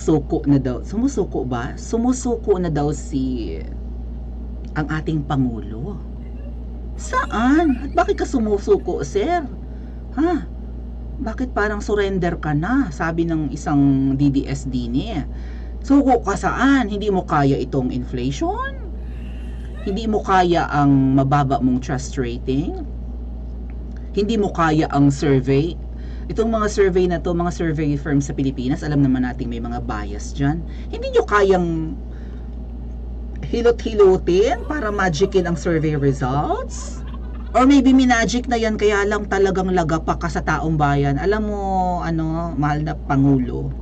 Suko na daw. Sumusuko ba? Sumusuko na daw si ang ating Pangulo. Saan? At bakit ka sumusuko, sir? Ha? Bakit parang surrender ka na? Sabi ng isang DDS din eh. Suko ka saan? Hindi mo kaya itong inflation? Hindi mo kaya ang mababa mong trust rating? Hindi mo kaya ang survey? Itong mga survey na to, mga survey firms sa Pilipinas, alam naman natin may mga bias dyan. Hindi nyo kayang hilot-hilutin para magicin ang survey results? Or maybe minagic na yan kaya lang talagang lagapa ka sa taong bayan. Alam mo, ano, mahal na Pangulo.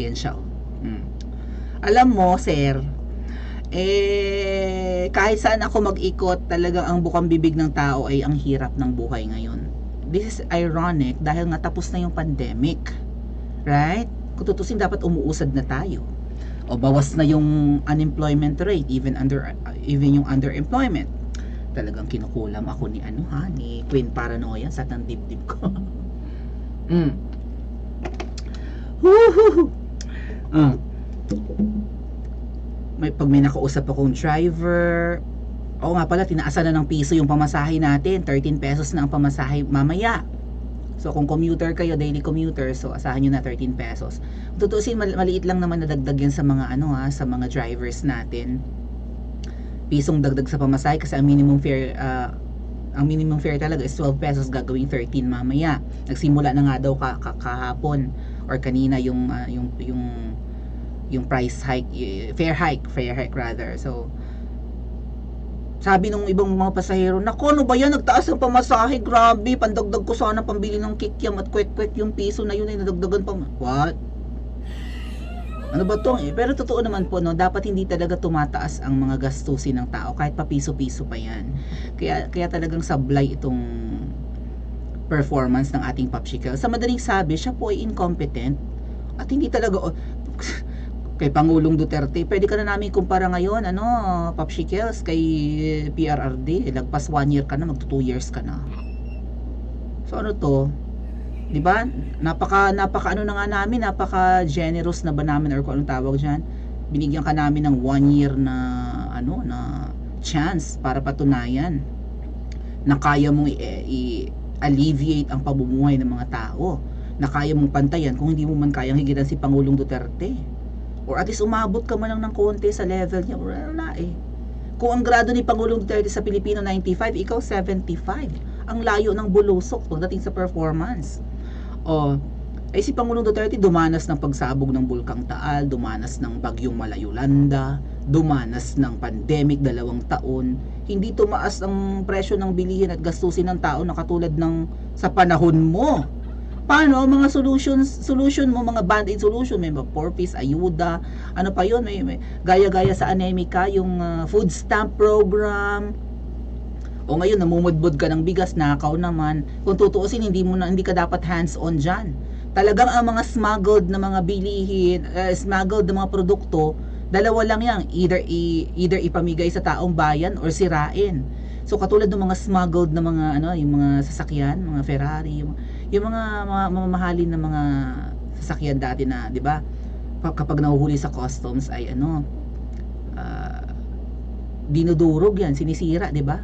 Ayan siya. oh. Mm. Alam mo, sir, eh, kahit saan ako mag-ikot, talagang ang bukang bibig ng tao ay ang hirap ng buhay ngayon. This is ironic dahil nga tapos na yung pandemic. Right? Kung tutusin, dapat umuusad na tayo. O bawas na yung unemployment rate, even under even yung underemployment. Talagang kinukulam ako ni ano ha, ni Queen Paranoia sa tang dibdib ko. mm. Woohoo! Ah. May pag may nakausap akong driver, Oo nga pala, tinaasan na ng piso yung pamasahe natin. 13 pesos na ang pamasahe mamaya. So kung commuter kayo, daily commuter, so asahan nyo na 13 pesos. Tutusin, mal- maliit lang naman nadagdag yan sa mga ano ha, sa mga drivers natin. Pisong dagdag sa pamasahe kasi ang minimum fare ah, ang minimum fare talaga is 12 pesos gagawing 13 mamaya. Nagsimula na nga daw ka, ka- kahapon or kanina yung ah, yung yung yung price hike, fare hike, fare hike rather. So sabi ng ibang mga pasahero, nako ano ba yan, nagtaas ang pamasahe, grabe, pandagdag ko sana pambili ng kikyam at kwek-kwek yung piso na yun ay nadagdagan pa. What? Ano ba to? Eh, pero totoo naman po, no, dapat hindi talaga tumataas ang mga gastusin ng tao, kahit pa piso-piso pa yan. Kaya, kaya talagang sablay itong performance ng ating popsicle. Sa madaling sabi, siya po ay incompetent at hindi talaga, kay Pangulong Duterte. Pwede ka na namin kumpara ngayon, ano, Popsicles, kay PRRD. Lagpas one year ka na, magto two years ka na. So ano to? 'Di ba? Napaka napaka ano na nga namin, napaka generous na ba namin or kung anong tawag diyan? Binigyan ka namin ng one year na ano na chance para patunayan na kaya mong i- i- alleviate ang pamumuhay ng mga tao na kaya mong pantayan kung hindi mo man kayang higitan si Pangulong Duterte or at least umabot ka man lang ng konti sa level niya wala eh kung ang grado ni Pangulong Duterte sa Pilipino 95 ikaw 75 ang layo ng bulusok pagdating sa performance o eh si Pangulong Duterte dumanas ng pagsabog ng Bulkang Taal, dumanas ng bagyong Malayolanda, dumanas ng pandemic dalawang taon. Hindi tumaas ang presyo ng bilihin at gastusin ng tao na katulad ng sa panahon mo. Paano? Mga solutions solution mo mga band-aid solution may mga piece ayuda ano pa yun? May, may gaya-gaya sa anemika yung ah, food stamp program. O ngayon namumudbud ka ng bigas nakaw naman. Kung tutuusin hindi mo na hindi ka dapat hands on diyan talagang ang mga smuggled na mga bilihin eh, smuggled na mga produkto dalawa lang yan. Either i, either ipamigay sa taong bayan or sirain. So katulad ng mga smuggled na mga ano yung mga sasakyan mga Ferrari yung, yung mga, mga mamahalin na mga sasakyan dati na 'di ba Pa- kapag nahuhuli sa customs ay ano ah, dinudurog yan sinisira 'di ba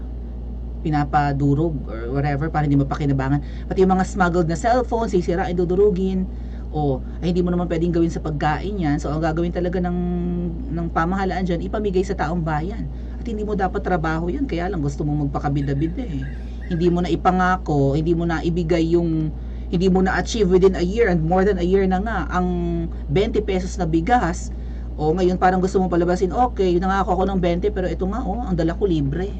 pinapadurog or whatever para hindi mapakinabangan. Pati yung mga smuggled na cellphone, sisirain, dudurugin. O, ay hindi mo naman pwedeng gawin sa pagkain yan. So, ang gagawin talaga ng, ng pamahalaan dyan, ipamigay sa taong bayan. At hindi mo dapat trabaho yan. Kaya lang gusto mo magpakabida-bida eh. Hindi mo na ipangako, hindi mo na ibigay yung hindi mo na achieve within a year and more than a year na nga ang 20 pesos na bigas o ngayon parang gusto mo palabasin okay nangako ako ng 20 pero ito nga oh ang dala ko libre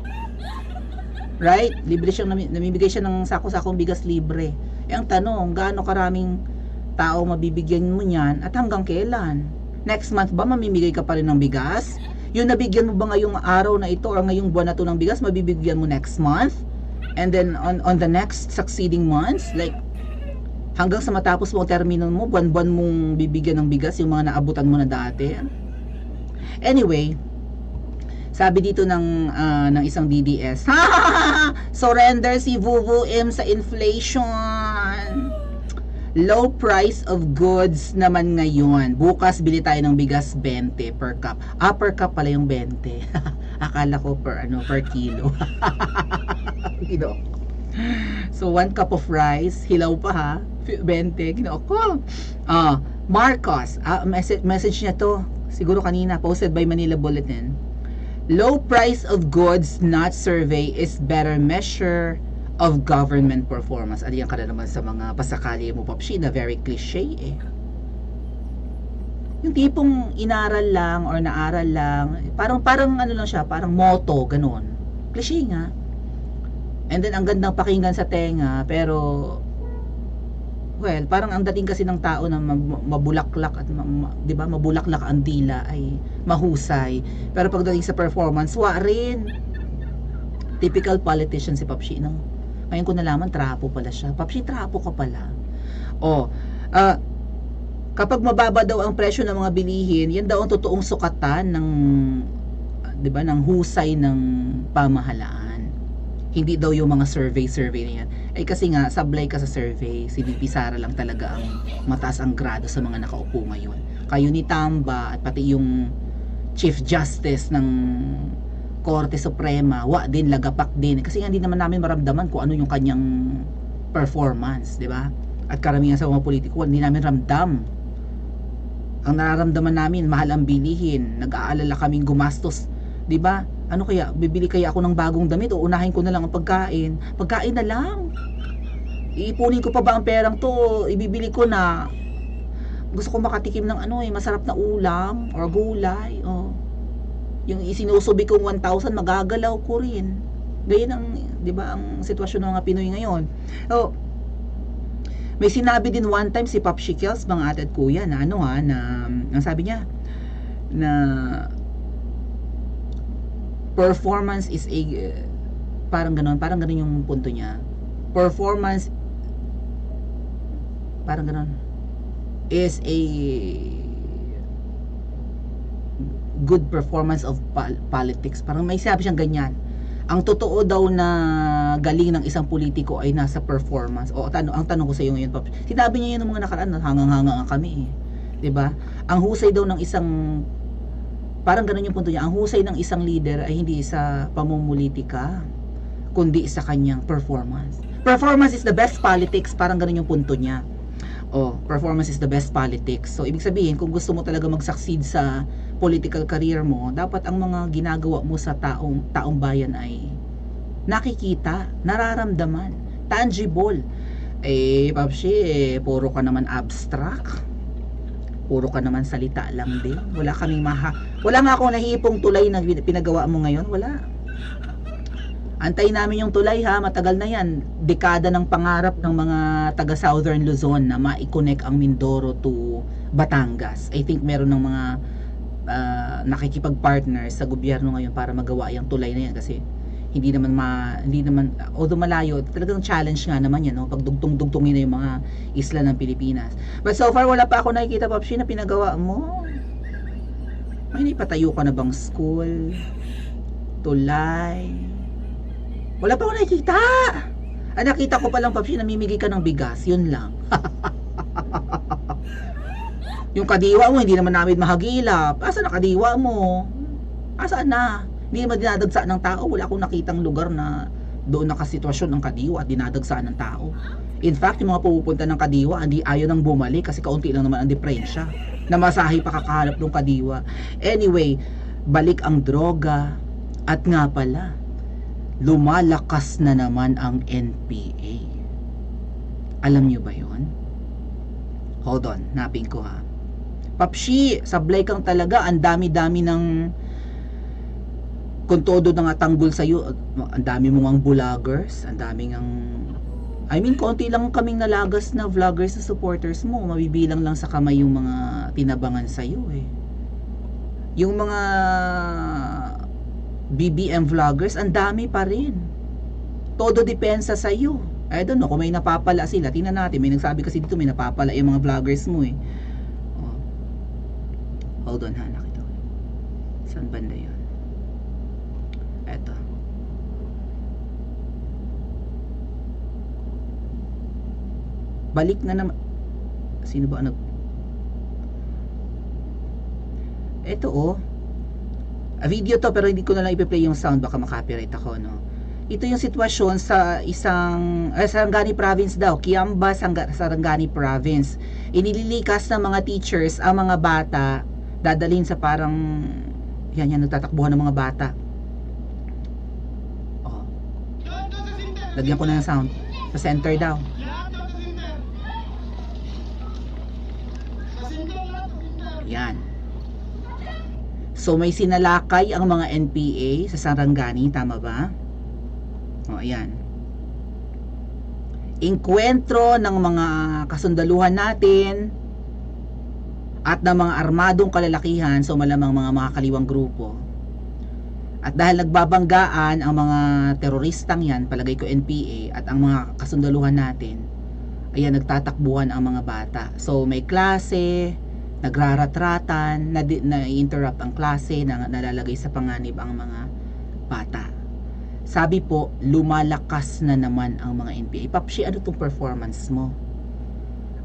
Right? Libre siyang nami- namimigay siya ng sako-sakong bigas libre. Eh ang tanong, gaano karaming tao mabibigyan mo niyan at hanggang kailan? Next month ba mamimigay ka pa rin ng bigas? Yung nabigyan mo ba ngayong araw na ito or ngayong buwan na to ng bigas, mabibigyan mo next month? And then on on the next succeeding months, like hanggang sa matapos mo ang termino mo, buwan-buwan mong bibigyan ng bigas yung mga naabutan mo na dati. Anyway, sabi dito ng ah, ng isang DDS, surrender si Vuvu M sa inflation. Low price of goods naman ngayon. Bukas bili tayo ng bigas 20 per cup. Ah, per cup pala yung 20. Akala ko per ano, per kilo. Gino. So, one cup of rice, hilaw pa ha, 20, gino ko. Ah, Marcos, ah, message, message niya to, siguro kanina, posted by Manila Bulletin. Low price of goods not survey is better measure of government performance. Aliyan ka na naman sa mga pasakali mo, Papsi, na very cliche eh. Yung tipong inaral lang or naaral lang, parang parang ano lang siya, parang motto, ganun. Cliche nga. And then ang gandang pakinggan sa tenga, pero well, parang ang dating kasi ng tao na mab- mabulaklak at ma- ma- 'di ba, mabulaklak ang dila ay mahusay. Pero pagdating sa performance, wa rin. Typical politician si Papshi, no? Ngayon ko nalaman, trapo pala siya. Papshi, trapo ka pala. O, ah, kapag mababa daw ang presyo ng mga bilihin, yan daw ang totoong sukatan ng, 'di ba, ng husay ng pamahalaan hindi daw yung mga survey-survey na. Ay kasi nga, sablay ka sa survey, si VP Sara lang talaga ang mataas ang grado sa mga nakaupo ngayon. Kayo ni Tamba at pati yung Chief Justice ng Korte Suprema, wa din, lagapak din. Kasi hindi naman namin maramdaman kung ano yung kanyang performance, di ba? At karamihan sa mga politiko, hindi namin ramdam. Ang nararamdaman namin, mahal ang bilihin, nag-aalala kaming gumastos, di ba? ano kaya, bibili kaya ako ng bagong damit o unahin ko na lang ang pagkain. Pagkain na lang. Iipunin ko pa ba ang perang to? Ibibili ko na. Gusto ko makatikim ng ano eh, masarap na ulam or gulay. Oh. Yung isinusubi kong 1,000, magagalaw ko rin. Ganyan ang, di ba, ang sitwasyon ng mga Pinoy ngayon. Oh, may sinabi din one time si Pop Shikels, mga ate at kuya, na ano ha, na, ang sabi niya, na performance is a parang ganoon, parang ganoon yung punto niya. Performance parang ganoon is a good performance of pol- politics. Parang may sabi siyang ganyan. Ang totoo daw na galing ng isang politiko ay nasa performance. O tano, ang tanong ko sa iyo ngayon, Pop. Sinabi niya yun ng mga nakaraan, hangang-hanga nga kami eh. 'Di ba? Ang husay daw ng isang parang ganun yung punto niya. Ang husay ng isang leader ay hindi sa pamumulitika, kundi sa kanyang performance. Performance is the best politics, parang ganun yung punto niya. Oh, performance is the best politics. So, ibig sabihin, kung gusto mo talaga mag-succeed sa political career mo, dapat ang mga ginagawa mo sa taong, taong bayan ay nakikita, nararamdaman, tangible. Eh, Papsi, eh, puro ka naman abstract puro ka naman salita lang din. Wala kaming maha. Wala nga akong nahipong tulay na pinagawa mo ngayon. Wala. Antay namin yung tulay ha, matagal na yan. Dekada ng pangarap ng mga taga Southern Luzon na ma-connect ang Mindoro to Batangas. I think meron ng mga uh, nakikipag-partner sa gobyerno ngayon para magawa yung tulay na yan. Kasi hindi naman ma, hindi naman although malayo talagang challenge nga naman yan no? Pag dugtong-dugtongin na yung mga isla ng Pilipinas. But so far wala pa ako nakikita Papsi na pinagawa mo. May patayo ka na bang school? Tulay? Wala pa ako nakikita! Ah, nakita ko pa lang Papsi namimigay ka ng bigas. Yun lang yung kadiwa mo hindi naman namin mahagilap asa na kadiwa mo asa na hindi naman dinadagsa ng tao. Wala akong nakitang lugar na doon nakasitwasyon ng kadiwa at dinadagsa ng tao. In fact, yung mga pupunta ng kadiwa, hindi ayaw nang bumalik kasi kaunti lang naman ang diferensya. Namasahe pa kakahanap ng kadiwa. Anyway, balik ang droga. At nga pala, lumalakas na naman ang NPA. Alam nyo ba yon? Hold on, napin ko ha. Papshi, sablay kang talaga, ang dami-dami ng kung todo na nga tanggol sa iyo, ang dami mong ang vloggers, ang daming ang I mean, konti lang kaming nalagas na vloggers sa supporters mo. Mabibilang lang sa kamay yung mga tinabangan sa iyo eh. Yung mga BBM vloggers, ang dami pa rin. Todo depensa sa iyo. I don't know kung may napapala sila. Tingnan natin, may nagsabi kasi dito may napapala yung mga vloggers mo eh. Oh. Hold on ha, nakita ko. Saan banda yun? Eto. Balik na naman. Sino ba nag... Ito oh. A video to pero hindi ko na lang ipe-play yung sound baka makopyright ako no. Ito yung sitwasyon sa isang eh, Sarangani province daw, Kiamba, Sanga- Sarangani province. Inililikas ng mga teachers ang mga bata dadalhin sa parang yan yan nagtatakbuhan ng mga bata. Oh. Lagyan ko na ng sound. Sa center daw. Yan. So may sinalakay ang mga NPA sa Sarangani, tama ba? O, ayan. Inkwentro ng mga kasundaluhan natin at ng mga armadong kalalakihan, so malamang mga makakaliwang grupo. At dahil nagbabanggaan ang mga teroristang yan, palagay ko NPA, at ang mga kasundaluhan natin, ayan, nagtatakbuhan ang mga bata. So may klase, nagraratratan, na, na interrupt ang klase, na nalalagay sa panganib ang mga bata. Sabi po, lumalakas na naman ang mga NPA. Papsi, ano tong performance mo?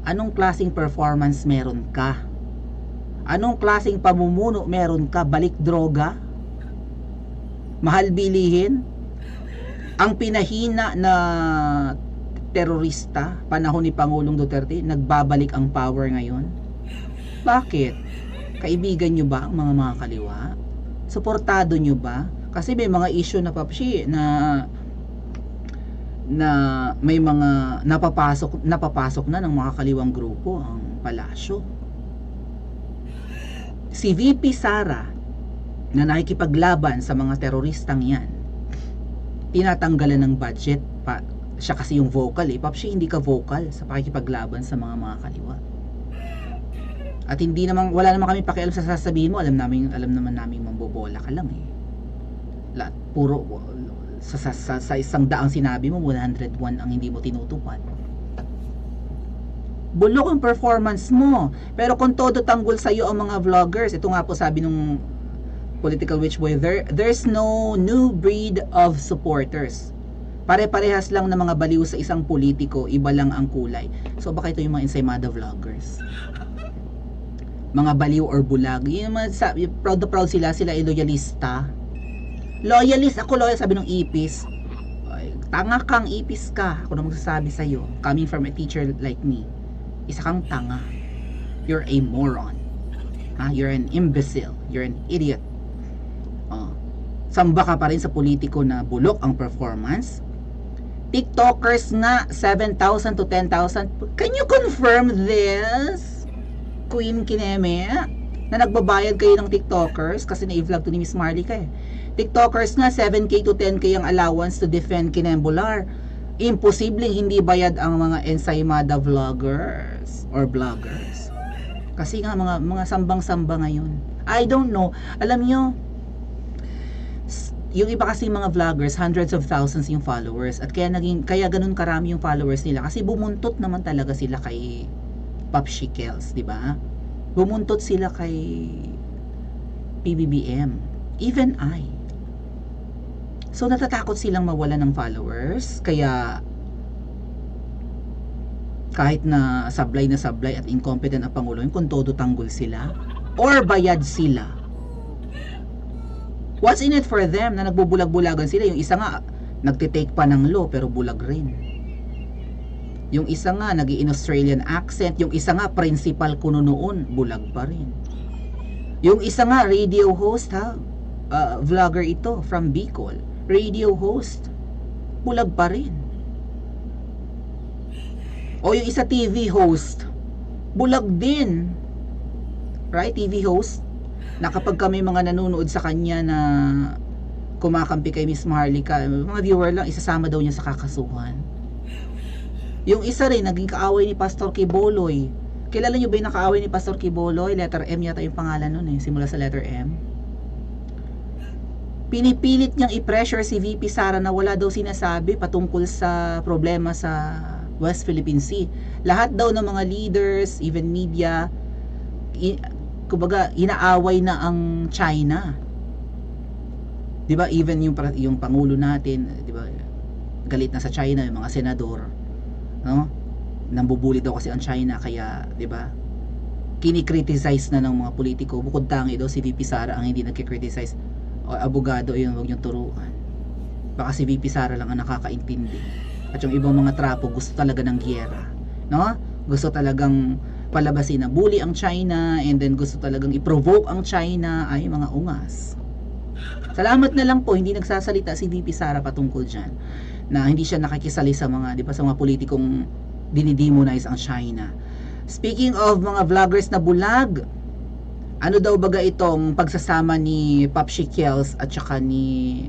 Anong klaseng performance meron ka? Anong klaseng pamumuno meron ka? Balik droga? Mahal bilihin? Ang pinahina na terorista, panahon ni Pangulong Duterte, nagbabalik ang power ngayon? Bakit? Kaibigan nyo ba ang mga mga kaliwa? Suportado nyo ba? Kasi may mga issue na papsi na na may mga napapasok napapasok na ng mga kaliwang grupo ang palasyo. Si VP Sara na nakikipaglaban sa mga teroristang yan. Tinatanggalan ng budget pa. Siya kasi yung vocal eh. Papsi hindi ka vocal sa pakikipaglaban sa mga mga kaliwa. At hindi naman wala naman kami pakialam sa sasabihin mo. Alam namin alam naman namin mambobola ka lang eh. Lahat puro sa, sa, sa, sa isang daang sinabi mo 101 ang hindi mo tinutupad bulok ang performance mo. Pero kung todo tanggol sa iyo ang mga vloggers ito nga po sabi nung political witch boy there, there's no new breed of supporters. Pare-parehas lang na mga baliw sa isang politiko iba lang ang kulay. So baka ito yung mga ensaymada vloggers. Mga baliw or bulag. Yung mga sabi, proud na proud sila sila ay loyalista. Loyalist. Ako loyal sabi ng ipis Ay, tanga kang ipis ka. Ako na magsasabi sa'yo. Coming from a teacher like me isa kang tanga you're a moron ha? you're an imbecile you're an idiot oh. samba ka pa rin sa politiko na bulok ang performance TikTokers nga 7,000 to 10,000 can you confirm this Queen Kineme na nagbabayad kayo ng TikTokers kasi na-vlog to ni Miss Marley ka eh. TikTokers nga 7k to 10k ang allowance to defend Kinembular. Imposibleng hindi bayad ang mga ensaymada vloggers or vloggers. Kasi nga mga mga sambang-samba ngayon. I don't know. Alam nyo, s- yung iba kasi mga vloggers, hundreds of thousands yung followers at kaya naging kaya ganun karami yung followers nila kasi bumuntot naman talaga sila kay Popshi Kels, di ba? Bumuntot sila kay PBBM. Even I. So natatakot silang mawala ng followers, kaya kahit na sablay na sablay at incompetent ang Pangulo, kung todo tanggol sila, or bayad sila. What's in it for them na nagbubulag-bulagan sila? Yung isa nga, nagtitake pa ng law pero bulag rin. Yung isa nga, nag Australian accent. Yung isa nga, principal kuno noon, bulag pa rin. Yung isa nga, radio host ha. Uh, vlogger ito from Bicol. Radio host. Bulag pa rin. O yung isa TV host. Bulag din. Right? TV host. Na kapag kami mga nanonood sa kanya na kumakampi kay Miss Maharlika, mga viewer lang, isasama daw niya sa kakasuhan. Yung isa rin, naging kaaway ni Pastor Kiboloy. Kilala niyo ba yung nakaaway ni Pastor Kiboloy? Letter M yata yung pangalan nun eh, simula sa letter M. Pinipilit niyang i-pressure si VP Sara na wala daw sinasabi patungkol sa problema sa West Philippine Sea. Lahat daw ng mga leaders, even media, i- kumbaga, inaaway na ang China. 'Di ba? Even yung yung pangulo natin, 'di ba? Galit na sa China yung mga senador, no? nambubuli daw kasi ang China kaya, 'di ba? Kini-criticize na ng mga politiko. Bukod tangi daw si VP Sara ang hindi nagki-criticize. O abogado yun, wag niyong turuan. Baka si VP Sara lang ang nakakaintindi. At yung ibang mga trapo gusto talaga ng giyera, no? Gusto talagang palabasin na bully ang China and then gusto talagang i-provoke ang China ay mga ungas. Salamat na lang po hindi nagsasalita si VP Sara patungkol diyan na hindi siya nakikisali sa mga 'di ba sa mga politikong dinidemonize ang China. Speaking of mga vloggers na bulag, ano daw baga itong pagsasama ni Papshi Kels at saka ni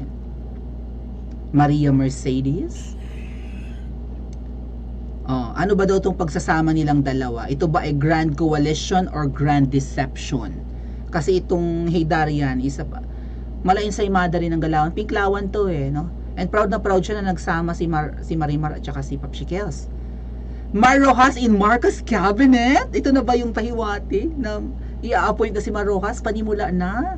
Maria Mercedes? Oh, ano ba daw itong pagsasama nilang dalawa? Ito ba ay grand coalition or grand deception? Kasi itong Heydarian, isa pa, malain sa imada rin ng galawan. Pinklawan to eh, no? And proud na proud siya na nagsama si, Mar si Marimar at saka si Papshi Kels. Mar Rojas in Marcos cabinet? Ito na ba yung pahiwati na i-appoint na si Mar Rojas? Panimula na?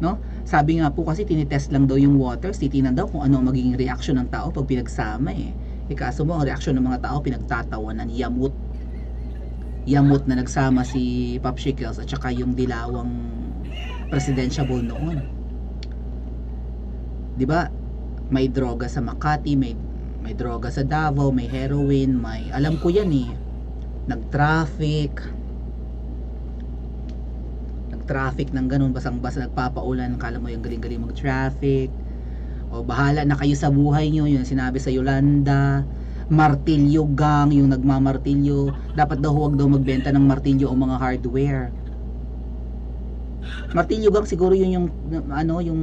No? Sabi nga po kasi tinitest lang daw yung waters, titinan daw kung ano ang magiging reaction ng tao pag pinagsama eh. E kaso mo, ang reaksyon ng mga tao pinagtatawanan, yamut. Yamut na nagsama si Pop Shekels at saka yung dilawang presidentiable noon. 'Di ba? May droga sa Makati, may may droga sa Davao, may heroin, may alam ko 'yan eh. Nag-traffic. Nag-traffic ng ganun basang-basa nagpapaulan, kala mo yung galing-galing mag-traffic. O bahala na kayo sa buhay nyo, yun sinabi sa Yolanda. Martilyo gang, yung nagmamartilyo. Dapat daw huwag daw magbenta ng martilyo o mga hardware. Martilyo gang siguro yun yung ano yung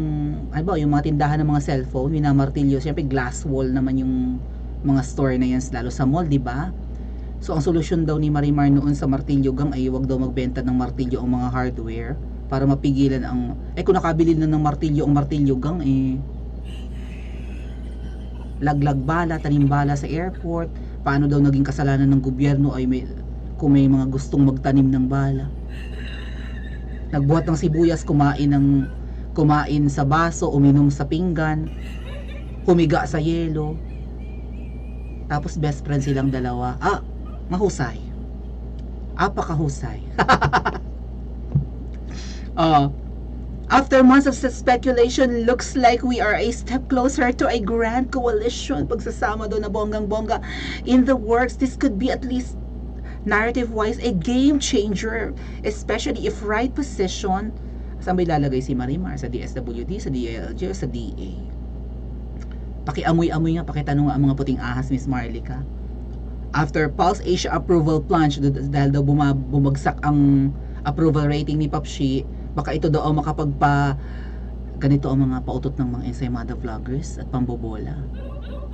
ano ba yung mga tindahan ng mga cellphone, minamartilyo. Siyempre glass wall naman yung mga store na yan lalo sa mall, di ba? So ang solusyon daw ni Marimar noon sa martilyo gang ay huwag daw magbenta ng martilyo o mga hardware para mapigilan ang eh kung nakabili na ng martilyo ang martilyo gang eh laglag bala, tanim bala sa airport, paano daw naging kasalanan ng gobyerno ay may, kung may mga gustong magtanim ng bala. Nagbuhat ng sibuyas, kumain ng kumain sa baso, uminom sa pinggan, humiga sa yelo. Tapos best friend silang dalawa. Ah, mahusay. Apakahusay. Oh, After months of speculation, looks like we are a step closer to a grand coalition. Pagsasama doon na bonggang-bongga in the works. This could be at least narrative-wise a game changer, especially if right position. Saan ba ilalagay si Marimar? Sa DSWD, sa DLG, sa DA? Pakiamoy-amoy nga, pakitanong nga ang mga puting ahas, Miss Marlica. After Pulse Asia approval plunge, dahil daw buma- bumagsak ang approval rating ni Papshi, baka ito daw ang makapagpa ganito ang mga pautot ng mga ensaymada vloggers at pambobola.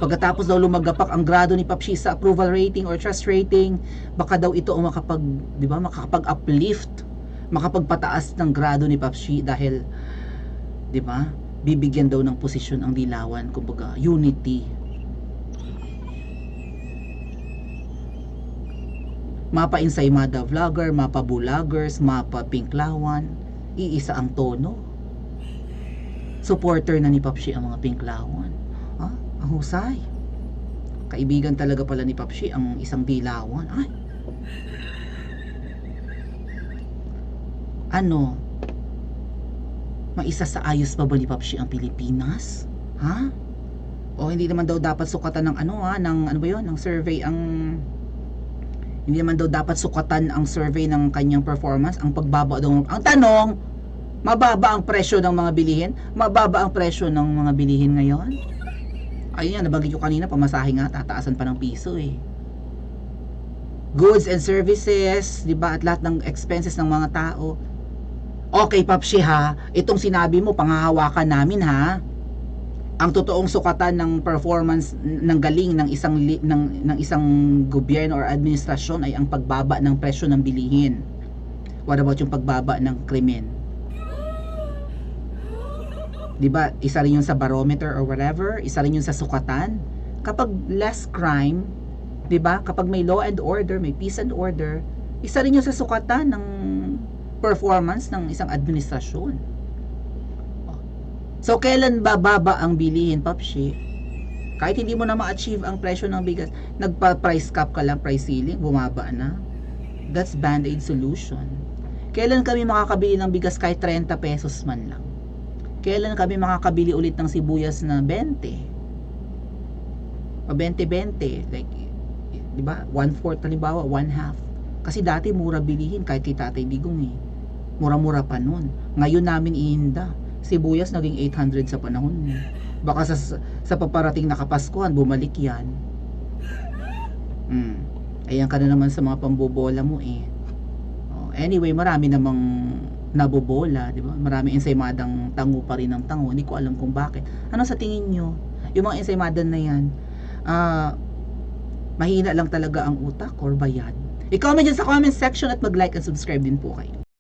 Pagkatapos daw lumagapak ang grado ni Papshi sa approval rating or trust rating, baka daw ito ang makapag, di ba, makakapag-uplift, makapagpataas ng grado ni Papshi dahil, di ba, bibigyan daw ng posisyon ang dilawan, kumbaga, unity. Mapa ensaymada vlogger, mapa vloggers, mapa pinklawan, iisa ang tono. Supporter na ni Papshi ang mga pinklawan. Ha? Ang husay. Kaibigan talaga pala ni Papshi ang isang dilawan. Ay. Ano? Maisa sa ayos pa ba ni Papshi ang Pilipinas? Ha? O hindi naman daw dapat sukatan ng ano ha, ng ano ba 'yon, ng survey ang hindi naman daw dapat sukatan ang survey ng kanyang performance. Ang pagbaba daw ang tanong mababa ang presyo ng mga bilihin? Mababa ang presyo ng mga bilihin ngayon? Ayun yan nabanggit ko kanina pamasahe nga tataasan pa ng piso eh. Goods and services di ba? At lahat ng expenses ng mga tao. Okay papsi ha? Itong sinabi mo panghahawakan namin ha ang totoong sukatan ng performance ng galing ng isang ng ng isang gobyerno or administrasyon ay ang pagbaba ng presyo ng bilihin. What about yung pagbaba ng krimen? 'Di ba? Isa rin yun sa barometer or whatever, isa rin yun sa sukatan. Kapag less crime, 'di ba? Kapag may law and order, may peace and order, isa rin yun sa sukatan ng performance ng isang administrasyon. So, kailan bababa ang bilihin, Papshi? Kahit hindi mo na ma-achieve ang presyo ng bigas, nagpa-price cap ka lang, price ceiling, bumaba na. That's band-aid solution. Kailan kami makakabili ng bigas kahit 30 pesos man lang? Kailan kami makakabili ulit ng sibuyas na 20? O 20-20, like, di ba? One-fourth, halimbawa, one-half. Kasi dati mura bilihin kahit kay Tatay Digong eh. Mura-mura pa nun. Ngayon namin ihinda. Sibuyas naging 800 sa panahon mo. Baka sa, sa paparating na Kapaskuhan, bumalik yan. Mm. Ayan ka na naman sa mga pambobola mo eh. Oh, anyway, marami namang nabobola, di ba? Marami ensaymadang tango pa rin ng tango. Hindi ko alam kung bakit. Ano sa tingin nyo? Yung mga ensaymada na yan, ah, mahina lang talaga ang utak or bayad? I-comment dyan sa comment section at mag-like and subscribe din po kayo.